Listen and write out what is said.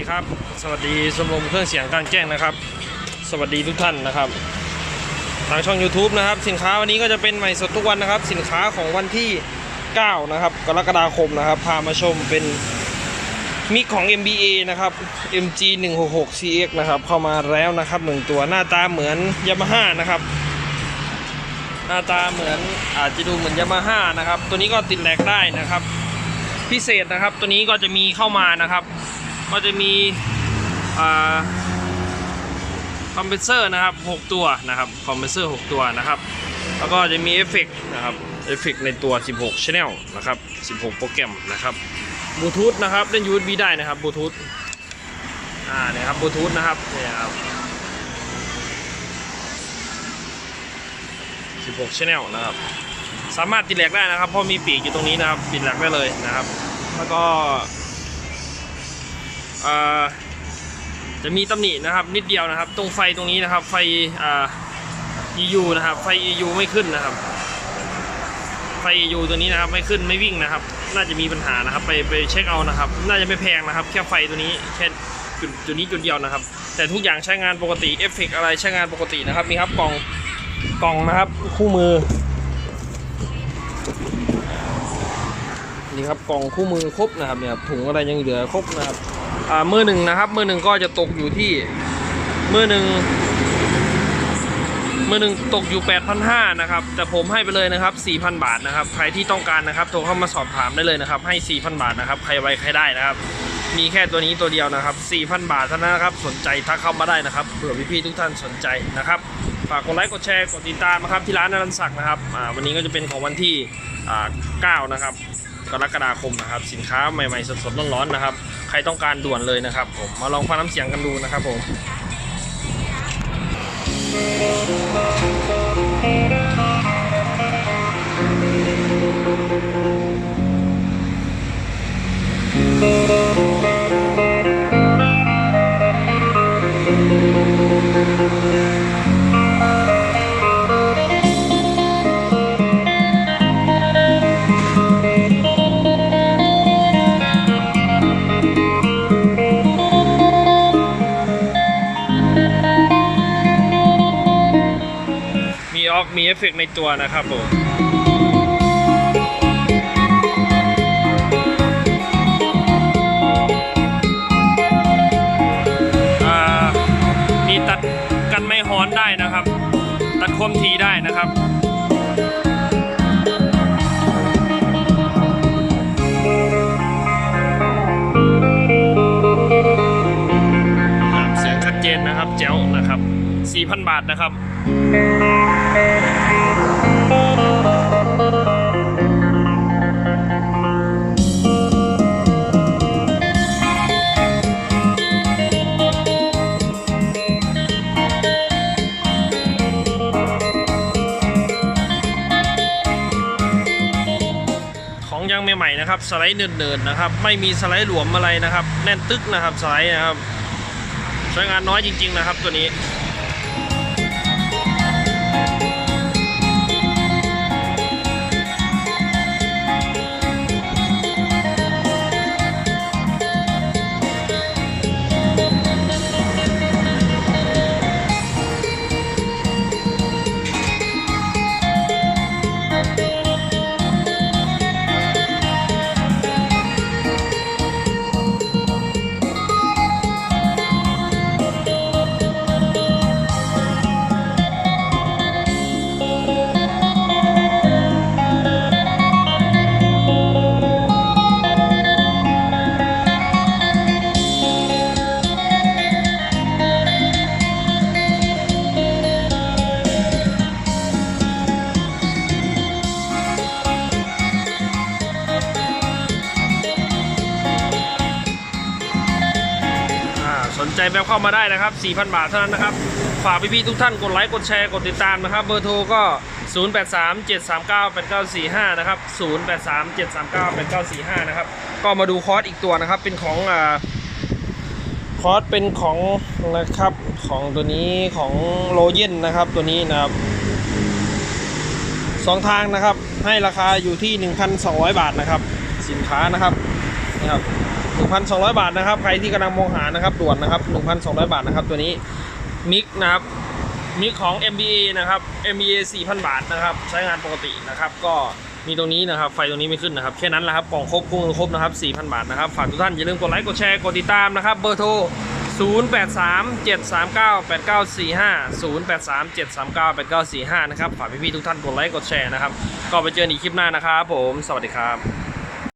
ดีครับ สวัสดีชมรมเครื่องเสียงกลางแจ้งนะครับ สวัสดีทุกท่านนะครับ ทางช่อง YouTube นะครับ สินค้าวันนี้ก็จะเป็นใหม่สดทุกวันนะครับ สินค้าของวันที่ 9 นะครับ กรกฎาคมนะครับ พามาชมเป็นมิกของ MBA นะครับ MG 166 CX นะครับ เข้ามาแล้วนะครับหนึ่งตัวหน้าตาเหมือน Yamaha นะครับ หน้าตาเหมือนอาจจะดูเหมือนยามาฮ่านะครับ ตัวนี้ก็ติดแหลกได้นะครับ พิเศษนะครับ ตัวนี้ก็จะมีเข้ามานะครับ ก็จะมีคอมเพรสเซอร์นะครับ 6 ตัวนะครับคอมเพรสเซอร์ 6 ตัวนะครับ แล้วก็จะมีเอฟเฟกต์นะครับเอฟเฟกต์ในตัว 16 Channel นะครับ 16 โปรแกรมนะครับบลูทูธนะครับเล่น USB ได้นะครับบลูทูธอ่าเนี่ยครับบลูทูธนะครับเนี่ยครับ16 Channel นะครับ สามารถติดแหลกได้นะครับเพราะมีปีกอยู่ตรงนี้นะครับติดแหลกได้เลยนะครับ แล้วก็ จะมีตำหนินะครับนิดเดียวนะครับ ตรงไฟตรงนี้นะครับ ไฟอ่า EU นะครับ ไฟ EU ไม่ขึ้นนะครับ ไฟ EU ตัวนี้นะครับไม่ขึ้นไม่วิ่งนะครับ น่าจะมีปัญหานะครับ ไปไปเช็คเอานะครับ น่าจะไม่แพงนะครับ แค่ไฟตัวนี้แค่จุดจุดนี้จุดเดียวนะครับ แต่ทุกอย่างใช้งานปกติเอฟเฟกอะไรใช้งานปกตินะครับมีครับกล่องกล่องนะครับคู่มือนี่ครับกล่องคู่มือครบนะครับเนี่ยถุงอะไรยังเหลือครบนะครับ มือหนึ่งนะครับ มือหนึ่งก็จะตกอยู่ที่ มือหนึ่งมือหนึ่งตกอยู่ 8,500 นะครับ แต่ผมให้ไปเลยนะครับ 4,000 บาทนะครับ ใครที่ต้องการนะครับ โทรเข้ามาสอบถามได้เลยนะครับ ให้ 4,000 บาทนะครับ ใครไวใครได้นะครับ มีแค่ตัวนี้ตัวเดียวนะครับ 4,000 บาทเท่านั้นนะครับ สนใจทักเข้ามาได้นะครับ เผื่อพี่ๆทุกท่านสนใจนะครับ ฝากกดไลค์ กดแชร์ กดติดตามนะครับที่ร้านนรันศักดิ์นะครับอ่าวันนี้ก็จะเป็นของวันที่อ่า9นะครับ กรกฎาคมนะครับ สินค้าใหม่ๆสดๆร้อนๆนะครับ ใครต้องการด่วนเลยนะครับ ผมมาลองฟังน้ำเสียงกันดูนะครับผมมีอ อกมีเอฟเฟกต์ในตัวนะครับผมมีตัดกันไม่ฮ้อนได้นะครับ ตัดคมทีได้นะครับเสียงชัดเจนนะครับแจ๋วนะครับ 4,000 บาทนะครับ ของยังใหม่ๆนะครับ สไลด์เนินๆนะครับ ไม่มีสไลด์หลวมอะไรนะครับ แน่นตึกนะครับ สไลด์นะครับใช้งานน้อยจริง ๆ นะครับตัวนี้ ใจแบบเข้ามาได้นะครับ 4,000 บาทเท่านั้นนะครับ ฝากพี่ๆทุกท่านกดไลค์กดแชร์กดติดตามนะครับ เบอร์โทรก็ 0837398945 นะครับ 0837398945 นะครับ ก็มาดูคอร์สอีกตัวนะครับ เป็นของอ่าคอร์สเป็นของนะครับของตัวนี้ของโลเยนนะครับตัวนี้นะครับสองทางนะครับให้ราคาอยู่ที่ 1,200 บาทนะครับ สินค้านะครับ นะครับ1,200 บาทนะครับ ใครที่กำลังมองหานะครับด่วนนะครับ1,200 บาทนะครับ ตัวนี้มิกนะครับมิกของ MBA นะครับ MBA 4,000 บาทนะครับ ใช้งานปกตินะครับ ก็มีตรงนี้นะครับ ไฟตรงนี้ไม่ขึ้นนะครับ แค่นั้นแหละครับกล่องครบคู่มือครบนะครับ 4,000 บาทนะครับ ฝากทุกท่านอย่าลืมกดไลค์ กดแชร์ กดติดตามนะครับ เบอร์โทร 0837398945 0837398945 นะครับ ฝากพี่ๆทุกท่านกดไลค์ กดแชร์นะครับ ก็ไปเจอกันอีกคลิปหน้านะครับผม สวัสดีครับ